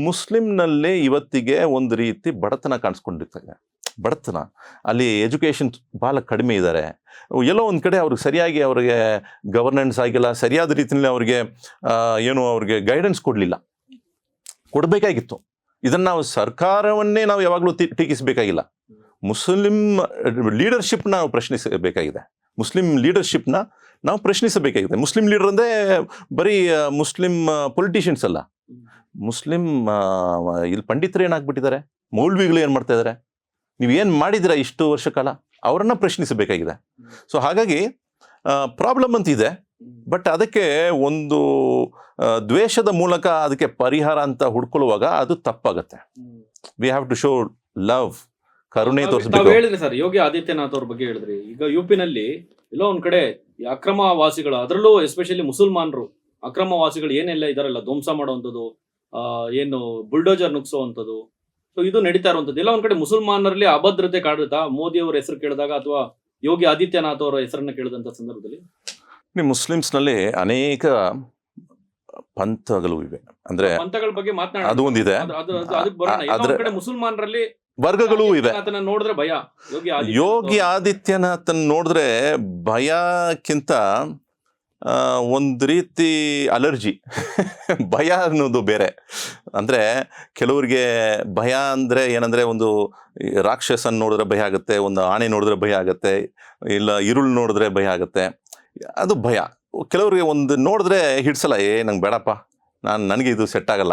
ಮುಸ್ಲಿಮ್ನಲ್ಲಿ ಇವತ್ತಿಗೆ ಒಂದು ರೀತಿ ಬಡತನ ಕಾಣಿಸ್ಕೊಂಡಿರ್ತದೆ. ಬಡತನ. ಅಲ್ಲಿ ಎಜುಕೇಷನ್ ಭಾಳ ಕಡಿಮೆ ಇದ್ದಾರೆ ಎಲ್ಲೋ ಒಂದು ಕಡೆ ಅವ್ರಿಗೆ ಸರಿಯಾಗಿ ಅವ್ರಿಗೆ ಗವರ್ನೆನ್ಸ್ ಆಗಿಲ್ಲ. ಸರಿಯಾದ ರೀತಿಯಲ್ಲಿ ಅವ್ರಿಗೆ ಏನು ಅವ್ರಿಗೆ ಗೈಡೆನ್ಸ್ ಕೊಡಲಿಲ್ಲ. ಕೊಡಬೇಕಾಗಿತ್ತು. ಇದನ್ನು ನಾವು ಸರ್ಕಾರವನ್ನೇ ನಾವು ಯಾವಾಗಲೂ ಟೀಕಿಸಬೇಕಾಗಿಲ್ಲ. ಮುಸ್ಲಿಂ ಲೀಡರ್ಶಿಪ್ನ ನಾವು ಪ್ರಶ್ನಿಸಬೇಕಾಗಿದೆ. ಮುಸ್ಲಿಂ ಲೀಡರ್ಶಿಪ್ನ ನಾವು ಪ್ರಶ್ನಿಸಬೇಕಾಗಿದೆ. ಮುಸ್ಲಿಂ ಲೀಡರ್ ಅಂದರೆ ಬರೀ ಮುಸ್ಲಿಂ ಪೊಲಿಟಿಷಿಯನ್ಸ್ ಅಲ್ಲ. ಮುಸ್ಲಿಂ ಇಲ್ಲಿ ಪಂಡಿತರು ಏನಾಗ್ಬಿಟ್ಟಿದ್ದಾರೆ? ಮೌಲ್ವಿಗಳು ಏನು ಮಾಡ್ತಾ ಇದ್ದಾರೆ? ನೀವು ಏನು ಮಾಡಿದಿರಾ ಇಷ್ಟು ವರ್ಷ ಕಾಲ? ಅವರನ್ನು ಪ್ರಶ್ನಿಸಬೇಕಾಗಿದೆ. ಸೊ ಹಾಗಾಗಿ ಪ್ರಾಬ್ಲಮ್ ಅಂತ ಇದೆ ಬಟ್ ಅದಕ್ಕೆ ಒಂದು ದ್ವೇಷದ ಮೂಲಕ ಅದಕ್ಕೆ ಪರಿಹಾರ ಅಂತ ಹುಡ್ಕೊಳ್ಳುವಾಗ ಅದು ತಪ್ಪಾಗತ್ತೆ. We have to show love ಕರುಣೆ ತೋರಿಸ್ಬೇಕು ಹೇಳಿದ್ರಿ ಸರ್ ಯೋಗಿ ಆದಿತ್ಯನಾಥ್ ಅವ್ರ ಬಗ್ಗೆ ಹೇಳಿದ್ರಿ. ಈಗ ಯು ನಲ್ಲಿ ಎಲ್ಲೋ ಒಂದ್ ಕಡೆ ಅಕ್ರಮ ವಾಸಿಗಳು ಅದರಲ್ಲೂ ಎಸ್ಪೆಷಲಿ ಮುಸಲ್ಮಾನರು ಅಕ್ರಮ ವಾಸಿಗಳು ಏನೆಲ್ಲ ಇದಾರಲ್ಲ ಧ್ವಂಸ ಮಾಡುವಂಥದ್ದು ಏನು ಬುಲ್ಡೋಜರ್ ನುಗ್ಸುವಂಥದ್ದು. ಸೊ ಇದು ನಡೀತಾ ಇರುವಂಥದ್ದು. ಎಲ್ಲ ಒಂದ್ ಕಡೆ ಮುಸಲ್ಮಾನರಲ್ಲಿ ಅಭದ್ರತೆ ಕಾಡುತ್ತಾ ಮೋದಿ ಅವರ ಹೆಸರು ಕೇಳಿದಾಗ ಅಥವಾ ಯೋಗಿ ಆದಿತ್ಯನಾಥ್ ಅವರ ಹೆಸರನ್ನ ಕೇಳಿದಂತ ಸಂದರ್ಭದಲ್ಲಿ? ನೀವು ಮುಸ್ಲಿಮ್ಸ್ನಲ್ಲಿ ಅನೇಕ ಪಂಥಗಳು ಇವೆ. ಅಂದ್ರೆ ಪಂಥಗಳ ಬಗ್ಗೆ ಮಾತನಾಡ ಅದು ಒಂದಿದೆ. ಕಡೆ ಮುಸಲ್ಮಾನರಲ್ಲಿ ವರ್ಗಗಳೂ ಇವೆ ಆದಿತ್ಯನಾಥನ ನೋಡಿದ್ರೆ ಭಯ. ಯೋಗಿ ಆದಿತ್ಯನಾಥ್ ಯೋಗಿ ಆದಿತ್ಯನಾಥನ್ ನೋಡಿದ್ರೆ ಭಯಕ್ಕಿಂತ ಒಂದು ರೀತಿ ಅಲರ್ಜಿ. [LAUGHS] ಭಯ ಅನ್ನೋದು ಬೇರೆ. ಅಂದರೆ ಕೆಲವರಿಗೆ ಭಯ ಅಂದರೆ ಏನಂದರೆ ಒಂದು ರಾಕ್ಷಸನ ನೋಡಿದ್ರೆ ಭಯ ಆಗುತ್ತೆ ಒಂದು ಆನೆ ನೋಡಿದ್ರೆ ಭಯ ಆಗುತ್ತೆ ಇಲ್ಲ ಇರುಳು ನೋಡಿದ್ರೆ ಭಯ ಆಗುತ್ತೆ. ಅದು ಭಯ. ಕೆಲವರಿಗೆ ಒಂದು ನೋಡಿದ್ರೆ ಹಿಡ್ಸಲ್ಲ, ಏ, ನಂಗೆ ಬೇಡಪ್ಪ. ನಾನು, ನನಗೆ ಇದು ಸೆಟ್ ಆಗಲ್ಲ.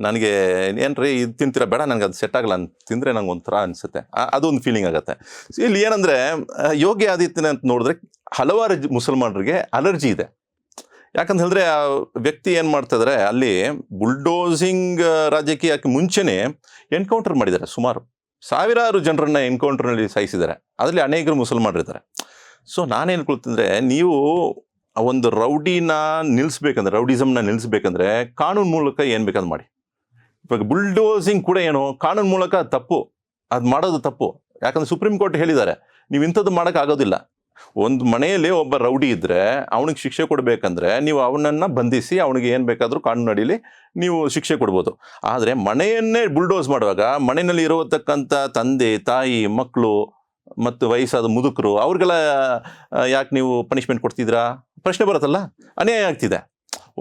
ನನಗೆ, ಏನ್ರಿ, ಇದು ತಿಂತೀರ? ಬೇಡ ನನಗೆ ಅದು ಸೆಟ್ ಆಗಲ್ಲ. ಅಂತ ತಿಂದರೆ ನಂಗೆ ಒಂಥರ ಅನಿಸುತ್ತೆ. ಅದೊಂದು ಫೀಲಿಂಗ್ ಆಗುತ್ತೆ. ಇಲ್ಲಿ ಏನಂದರೆ ಯೋಗಿ ಅಂತ ನೋಡಿದ್ರೆ ಹಲವಾರು ಮುಸಲ್ಮಾನರಿಗೆ ಅಲರ್ಜಿ ಇದೆ. ಯಾಕಂತ ಹೇಳಿದ್ರೆ, ಆ ವ್ಯಕ್ತಿ ಏನು ಮಾಡ್ತಿದ್ರೆ ಅಲ್ಲಿ ಬುಲ್ಡೋಸಿಂಗ್ ರಾಜಕೀಯಕ್ಕೆ ಮುಂಚೆನೇ ಎನ್ಕೌಂಟರ್ ಮಾಡಿದ್ದಾರೆ ಸುಮಾರು. ಸಾವಿರಾರು ಜನರನ್ನ ಎನ್ಕೌಂಟರ್ನಲ್ಲಿ ಸಾಯಿಸಿದ್ದಾರೆ ಅದರಲ್ಲಿ ಅನೇಕರು ಮುಸಲ್ಮಾನರಿದ್ದಾರೆ. ಸೊ ನಾನೇನು ಕೊಳ್ತಂದ್ರೆ, ನೀವು ಒಂದು ರೌಡಿನ ನಿಲ್ಲಿಸ್ಬೇಕಂದ್ರೆ ರೌಡಿಸಮ್ನ ನಿಲ್ಲಿಸ್ಬೇಕಂದ್ರೆ ಕಾನೂನು ಮೂಲಕ ಏನು ಬೇಕಾದ್ ಮಾಡಿ. ಇವಾಗ ಬುಲ್ಡೋಸಿಂಗ್ ಕೂಡ ಏನು, ಕಾನೂನು ಮೂಲಕ ತಪ್ಪು. ಅದು ಮಾಡೋದು ತಪ್ಪು. ಯಾಕಂದ್ರೆ ಸುಪ್ರೀಂ ಕೋರ್ಟ್ ಹೇಳಿದ್ದಾರೆ, ನೀವು ಇಂಥದ್ದು ಮಾಡೋಕ್ಕಾಗೋದಿಲ್ಲ ಒಂದು ಮನೆಯಲ್ಲಿ ಒಬ್ಬ ರೌಡಿ ಇದ್ದರೆ ಅವನಿಗೆ ಶಿಕ್ಷೆ ಕೊಡಬೇಕಂದ್ರೆ, ನೀವು ಅವನನ್ನು ಬಂಧಿಸಿ, ಅವನಿಗೆ ಏನು ಬೇಕಾದರೂ ಕಾನೂನು ಅಡಿಯಲ್ಲಿ ನೀವು ಶಿಕ್ಷೆ ಕೊಡ್ಬೋದು. ಆದರೆ ಮನೆಯನ್ನೇ ಬುಲ್ಡೋಸ್ ಮಾಡುವಾಗ, ಮನೆಯಲ್ಲಿ ಇರತಕ್ಕಂಥ ತಂದೆ, ತಾಯಿ ಮಕ್ಕಳು ಮತ್ತು ವಯಸ್ಸಾದ ಮುದುಕರು, ಅವ್ರಿಗೆಲ್ಲ ಯಾಕೆ ನೀವು ಪನಿಷ್ಮೆಂಟ್ ಕೊಡ್ತಿದ್ದೀರಾ? ಪ್ರಶ್ನೆ ಬರುತ್ತಲ್ಲ, ಅನ್ಯಾಯ ಆಗ್ತಿದೆ.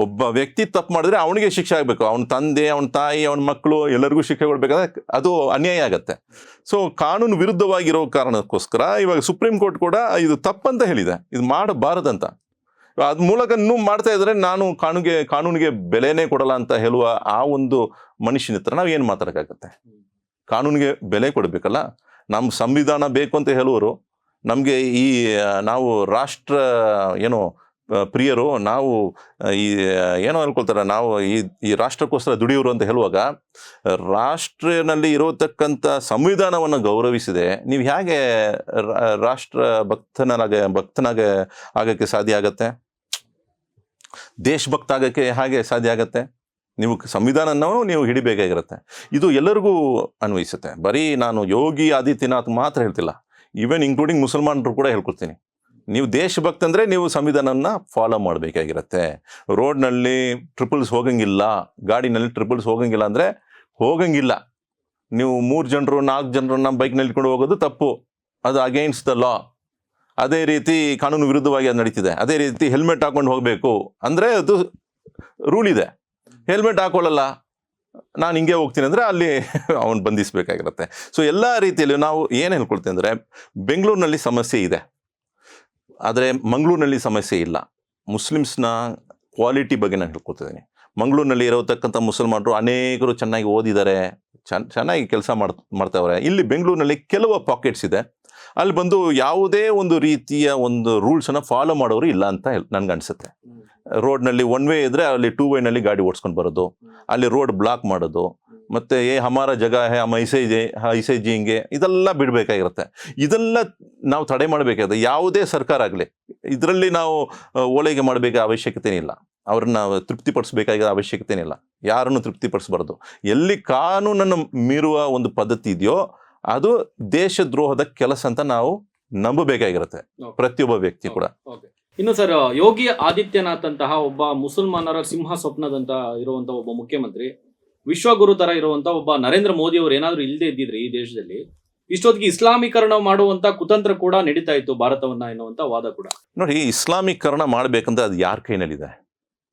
ಒಬ್ಬ ವ್ಯಕ್ತಿ ತಪ್ಪು ಮಾಡಿದ್ರೆ ಅವನಿಗೆ ಶಿಕ್ಷೆ ಆಗಬೇಕು. ಅವನ ತಂದೆ, ಅವನ ತಾಯಿ, ಅವನ ಮಕ್ಕಳು, ಎಲ್ಲರಿಗೂ ಶಿಕ್ಷೆ ಕೊಡಬೇಕಾದ್ರೆ ಅದು ಅನ್ಯಾಯ ಆಗುತ್ತೆ. ಸೊ ಕಾನೂನು ವಿರುದ್ಧವಾಗಿರೋ ಕಾರಣಕ್ಕೋಸ್ಕರ ಇವಾಗ ಸುಪ್ರೀಂ ಕೋರ್ಟ್ ಕೂಡ ಇದು ತಪ್ಪಂತ ಹೇಳಿದೆ. ಇದು ಮಾಡಬಾರದಂತ. ಅದ ಮೂಲಕ ಇನ್ನೂ ಮಾಡ್ತಾ ಇದ್ರೆ ನಾನು ಕಾನೂನಿಗೆ ಕಾನೂನಿಗೆ ಬೆಲೆನೇ ಕೊಡಲ್ಲ ಅಂತ ಹೇಳುವ ಆ ಒಂದು ಮನುಷ್ಯನ ಹತ್ರ ನಾವು ಏನು ಮಾತಾಡೋಕ್ಕಾಗತ್ತೆ? ಕಾನೂನಿಗೆ ಬೆಲೆ ಕೊಡಬೇಕಲ್ಲ? ನಮ್ಮ ಸಂವಿಧಾನ ಬೇಕು ಅಂತ ಹೇಳುವರು. ನಮಗೆ ಈ ನಾವು ರಾಷ್ಟ್ರ, ಏನು ಪ್ರಿಯರು, ನಾವು ಈ, ಏನೋ ಹೇಳ್ಕೊಳ್ತಾರೆ, ನಾವು ಈ ಈ ರಾಷ್ಟ್ರಕ್ಕೋಸ್ಕರ ದುಡಿಯೋರು ಅಂತ ಹೇಳುವಾಗ, ರಾಷ್ಟ್ರನಲ್ಲಿ ಇರತಕ್ಕಂಥ ಸಂವಿಧಾನವನ್ನು ಗೌರವಿಸಿದೆ. ನೀವು ಹೇಗೆ ರಾಷ್ಟ್ರ ಭಕ್ತನಾಗ ಭಕ್ತನಾಗೆ ಆಗೋಕ್ಕೆ ಸಾಧ್ಯ ಆಗತ್ತೆ? ದೇಶಭಕ್ತ ಆಗೋಕ್ಕೆ ಹಾಗೆ ಸಾಧ್ಯ ಆಗತ್ತೆ? ನೀವು ಸಂವಿಧಾನವನ್ನು ನೀವು ಹಿಡಿಬೇಕಾಗಿರುತ್ತೆ. ಇದು ಎಲ್ಲರಿಗೂ ಅನ್ವಯಿಸುತ್ತೆ. ಬರೀ ನಾನು ಯೋಗಿ, ಆದಿತ್ಯನಾಥ್ ಮಾತ್ರ ಹೇಳ್ತಿಲ್ಲ. ಈವನ್ ಇನ್ಕ್ಲೂಡಿಂಗ್ ಮುಸಲ್ಮಾನರು ಕೂಡ ಹೇಳ್ಕೊಳ್ತೀನಿ ನೀವು ದೇಶಭಕ್ತ ಅಂದರೆ ನೀವು ಸಂವಿಧಾನನ ಫಾಲೋ ಮಾಡಬೇಕಾಗಿರುತ್ತೆ. ರೋಡ್ನಲ್ಲಿ ಟ್ರಿಪಲ್ಸ್ ಹೋಗಂಗಿಲ್ಲ, ಗಾಡಿನಲ್ಲಿ ಟ್ರಿಪಲ್ಸ್ ಹೋಗಂಗಿಲ್ಲ ಅಂದರೆ ಹೋಗಂಗಿಲ್ಲ. ನೀವು ಮೂರು ಜನರು, ನಾಲ್ಕು ಜನರನ್ನ ಬೈಕ್ನಲ್ಲಿ ಇಟ್ಕೊಂಡು ಹೋಗೋದು ತಪ್ಪು. ಅದು ಅಗೇನ್ಸ್ಟ್ ದ ಲಾ ಅದೇ ರೀತಿ ಕಾನೂನು ವಿರುದ್ಧವಾಗಿ ಅದು ನಡೀತಿದೆ. ಅದೇ ರೀತಿ ಹೆಲ್ಮೆಟ್ ಹಾಕೊಂಡು ಹೋಗಬೇಕು. ಅಂದರೆ ಅದು ರೂಲ್ ಇದೆ. ಹೆಲ್ಮೆಟ್ ಹಾಕೊಳ್ಳಲ್ಲ. ನಾನು ಹಿಂಗೆ ಹೋಗ್ತೀನಿ ಅಂದರೆ ಅಲ್ಲಿ [LAUGHS] ಅವನು ಬಂಧಿಸಬೇಕಾಗಿರುತ್ತೆ. ಸೊ ಎಲ್ಲ ರೀತಿಯಲ್ಲಿ ನಾವು ಏನು ಹೇಳ್ಕೊಳ್ತೀವಿ ಅಂದರೆ ಬೆಂಗಳೂರಿನಲ್ಲಿ ಸಮಸ್ಯೆ ಇದೆ. ಆದರೆ ಮಂಗಳೂರಿನಲ್ಲಿ ಸಮಸ್ಯೆ ಇಲ್ಲ. ಮುಸ್ಲಿಮ್ಸ್ನ ಕ್ವಾಲಿಟಿ ಬಗ್ಗೆ ನಾನು ಹೇಳ್ಕೊತಿದ್ದೀನಿ ಮಂಗಳೂರಿನಲ್ಲಿ ಇರತಕ್ಕಂಥ ಮುಸಲ್ಮಾನರು ಅನೇಕರು ಚೆನ್ನಾಗಿ ಓದಿದ್ದಾರೆ ಚೆನ್ನ ಚೆನ್ನಾಗಿ ಕೆಲಸ ಮಾಡ್, ಮಾಡ್ತಾವ್ರೆ. ಇಲ್ಲಿ ಬೆಂಗಳೂರಿನಲ್ಲಿ ಕೆಲವು ಪಾಕೆಟ್ಸ್ ಇದೆ. ಅಲ್ಲಿ ಬಂದು ಯಾವುದೇ ಒಂದು ರೀತಿಯ ಒಂದು ರೂಲ್ಸನ್ನು ಫಾಲೋ ಮಾಡೋರು ಇಲ್ಲ ಅಂತ ನನಗೆ ರೋಡ್ನಲ್ಲಿ ಒನ್ ವೇ ಇದ್ರೆ ಅಲ್ಲಿ ಟೂ ವೇನಲ್ಲಿ ಗಾಡಿ ಓಡಿಸ್ಕೊಂಡು ಬರೋದು. ಅಲ್ಲಿ ರೋಡ್ ಬ್ಲಾಕ್ ಮಾಡೋದು. ಮತ್ತೆ ಏ ಹಮಾರ ಜಗ ಹೇ ಹಮ್ ಐಸೆ ಜೆ ಐಸೆ ಜಿ ಹಿಂಗೆ. ಇದೆಲ್ಲ ಬಿಡಬೇಕಾಗಿರುತ್ತೆ. ಇದೆಲ್ಲ ನಾವು ತಡೆ ಮಾಡಬೇಕಾಗಿದೆ ಯಾವುದೇ ಸರ್ಕಾರ ಆಗಲಿ ಇದರಲ್ಲಿ ನಾವು ಓಲೈಕೆ ಮಾಡಬೇಕಾದ ಅವಶ್ಯಕತೆ ಇಲ್ಲ ಅವ್ರನ್ನ ತೃಪ್ತಿಪಡಿಸ್ಬೇಕಾಗಿರೋ ಅವಶ್ಯಕತೆ ಇಲ್ಲ ಯಾರನ್ನು ತೃಪ್ತಿಪಡಿಸಬಾರ್ದು? ಎಲ್ಲಿ ಕಾನೂನನ್ನು ಮೀರುವ ಒಂದು ಪದ್ಧತಿ ಇದೆಯೋ ಅದು ದೇಶದ್ರೋಹದ ಕೆಲಸ ಅಂತ ನಾವು ನಂಬಬೇಕಾಗಿರುತ್ತೆ. ಪ್ರತಿಯೊಬ್ಬ ವ್ಯಕ್ತಿ ಕೂಡ. ಇನ್ನು ಸರ್, ಯೋಗಿ ಆದಿತ್ಯನಾಥ್ ಅಂತಹ ಒಬ್ಬ ಮುಸಲ್ಮಾನರ ಸಿಂಹ ಸ್ವಪ್ನದಂತ ಇರುವಂತಹ ಒಬ್ಬ ಮುಖ್ಯಮಂತ್ರಿ, ವಿಶ್ವಗುರು ತರ ಇರುವಂತಹ ಒಬ್ಬ ನರೇಂದ್ರ ಮೋದಿ ಅವರು ಏನಾದ್ರು ಇಲ್ಲದೆ ಇದ್ದಿದ್ರೆ ಈ ದೇಶದಲ್ಲಿ, ಇಷ್ಟೊತ್ತಿಗೆ ಇಸ್ಲಾಮೀಕರಣ ಮಾಡುವಂತ ಕುತಂತ್ರ ಕೂಡ ನಡೀತಾ ಇತ್ತು ಭಾರತವನ್ನ ಎನ್ನುವಂತ ವಾದ ಕೂಡ. ನೋಡಿ ಇಸ್ಲಾಮೀಕರಣ ಮಾಡಬೇಕಂದ್ರೆ ಅದು ಯಾರ ಕೈನಲ್ಲಿದೆ?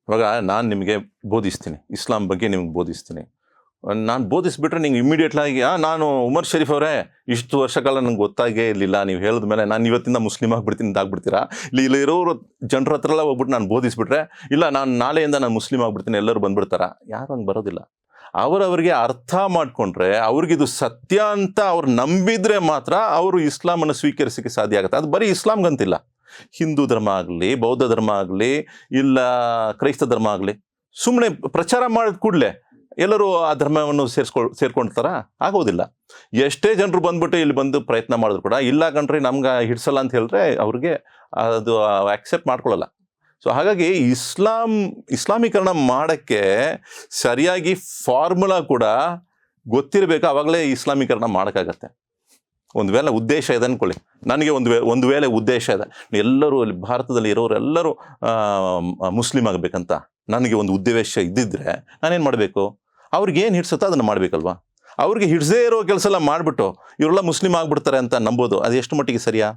ಇವಾಗ ನಾನು ನಿಮಗೆ ಬೋಧಿಸ್ತೀನಿ, ಇಸ್ಲಾಂ ಬಗ್ಗೆ ನಿಮ್ಗೆ ಬೋಧಿಸ್ತೀನಿ. ನಾನು ಬೋಧಿಸ್ಬಿಟ್ರೆ ನಿಂಗೆ ಇಮ್ಮಿಡಿಯೇಟ್ಲಾಗಿ ನಾನು ಉಮರ್ ಶರೀಫ್ ಅವರೇ, ಇಷ್ಟು ವರ್ಷ ಕಾಲ ನಂಗೆ ಗೊತ್ತಾಗೇ ಇರಲಿಲ್ಲ, ನೀವು ಹೇಳಿದ ಮೇಲೆ ನಾನು ಇವತ್ತಿಂದ ಮುಸ್ಲಿಮ್ ಆಗಿಬಿಡ್ತೀನಿ ಅಂತ ಆಗ್ಬಿಡ್ತೀರಾ ಇಲ್ಲಿ ಇಲ್ಲಿ ಇರೋರು ಜನರ ಹತ್ರ ಎಲ್ಲ ಹೋಗ್ಬಿಟ್ಟು ನಾನು ಬೋಧಿಸ್ಬಿಟ್ರೆ, ಇಲ್ಲ, ನಾನು ನಾಳೆಯಿಂದ ನಾನು ಮುಸ್ಲಿಮ್ ಆಗಿಬಿಡ್ತೀನಿ, ಎಲ್ಲರೂ ಬಂದ್ಬಿಡ್ತಾರ? ಯಾರು ಹಂಗೆ ಬರೋದಿಲ್ಲ. ಅವರವರಿಗೆ ಅರ್ಥ ಮಾಡಿಕೊಂಡ್ರೆ, ಅವ್ರಿಗಿದು ಸತ್ಯ ಅಂತ ಅವ್ರು ನಂಬಿದರೆ ಮಾತ್ರ ಅವರು ಇಸ್ಲಾಮನ್ನು ಸ್ವೀಕರಿಸೋಕ್ಕೆ ಸಾಧ್ಯ ಆಗುತ್ತೆ. ಅದು ಬರೀ ಇಸ್ಲಾಮ್ಗಂತಿಲ್ಲ. ಹಿಂದೂ ಧರ್ಮ ಆಗಲಿ, ಬೌದ್ಧ ಧರ್ಮ ಆಗಲಿ, ಇಲ್ಲ ಕ್ರೈಸ್ತ ಧರ್ಮ ಆಗಲಿ ಸುಮ್ಮನೆ ಪ್ರಚಾರ ಮಾಡಿದ ಕೂಡಲೇ ಎಲ್ಲರೂ ಆ ಧರ್ಮವನ್ನು ಸೇರಿಸ್ಕೊಳ್ ಸೇರ್ಕೊಳ್ತಾರ ಆಗೋದಿಲ್ಲ. ಎಷ್ಟೇ ಜನರು ಬಂದ್ಬಿಟ್ಟು ಇಲ್ಲಿ ಬಂದು ಪ್ರಯತ್ನ ಮಾಡಿದ್ರು ಕೂಡ, ಇಲ್ಲ ಕಣ್ರಿ, ನಮ್ಗೆ ಹಿಡ್ಸಲ್ಲ ಅಂತ ಹೇಳಿದ್ರೆ ಅವ್ರಿಗೆ ಅದು ಆಕ್ಸೆಪ್ಟ್ ಮಾಡ್ಕೊಳ್ಳಲ್ಲ. ಸೊ ಹಾಗಾಗಿ ಇಸ್ಲಾಂ, ಇಸ್ಲಾಮೀಕರಣ ಮಾಡೋಕ್ಕೆ ಸರಿಯಾಗಿ ಫಾರ್ಮುಲಾ ಕೂಡ ಗೊತ್ತಿರಬೇಕು ಆವಾಗಲೇ ಇಸ್ಲಾಮೀಕರಣ ಮಾಡೋಕ್ಕಾಗತ್ತೆ. ಒಂದು ವೇಳೆ ಉದ್ದೇಶ ಇದೆ ಅಂದ್ಕೊಳ್ಳಿ ನನಗೆ ಒಂದು ವೇ, ಒಂದು ವೇಳೆ ಉದ್ದೇಶ ಇದೆ. ಎಲ್ಲರೂ ಅಲ್ಲಿ ಭಾರತದಲ್ಲಿ ಇರೋರೆಲ್ಲರೂ ಮುಸ್ಲಿಮ್ ಆಗಬೇಕಂತ, ನನಗೆ ಒಂದು ಉದ್ದೇಶ ಇದ್ದಿದ್ದರೆ ನಾನೇನು ಮಾಡಬೇಕು? ಅವ್ರಿಗೆ ಏನು ಹಿಡ್ಸುತ್ತೋ ಅದನ್ನು ಮಾಡಬೇಕಲ್ವಾ? ಅವ್ರಿಗೆ ಹಿಡ್ಸದೇ ಇರೋ ಕೆಲಸ ಎಲ್ಲ ಮಾಡಿಬಿಟ್ಟು, ಇವರೆಲ್ಲ ಮುಸ್ಲಿಂ ಆಗ್ಬಿಡ್ತಾರೆ ಅಂತ ನಂಬೋದು. ಅದು ಎಷ್ಟು ಮಟ್ಟಿಗೆ ಸರಿಯಾ?